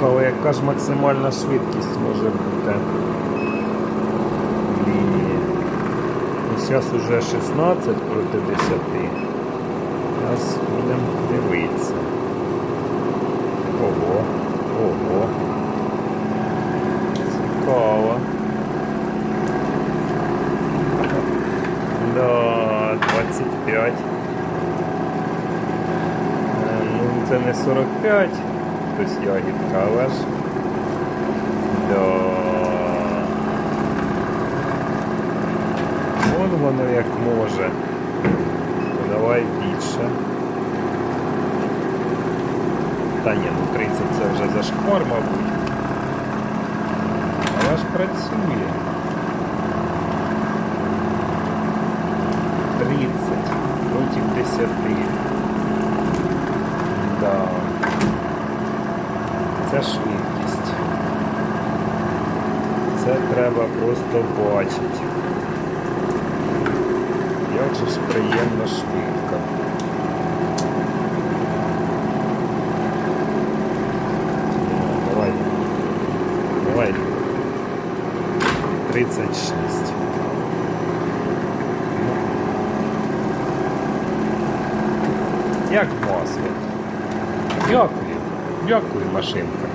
Цікаво, яка ж максимальна швидкість може бути в лінії. Зараз уже 16 проти 10. Зараз будемо дивитися. Ого, ого. Цікаво. Да, 25. Е, Ну, це не 45, тобто ягідка, але. Да. Вон воно як може. Ну, Давай більше. Та ні, ну 30 це вже зашквар, мабуть. Але ж працює. 30 проти 10. Да. Це швидкість. Це треба просто бачити. Як же ж приємно швидко. Давай. Давай. 36. Ну. Як масло. Дякую. Дякую, машинка.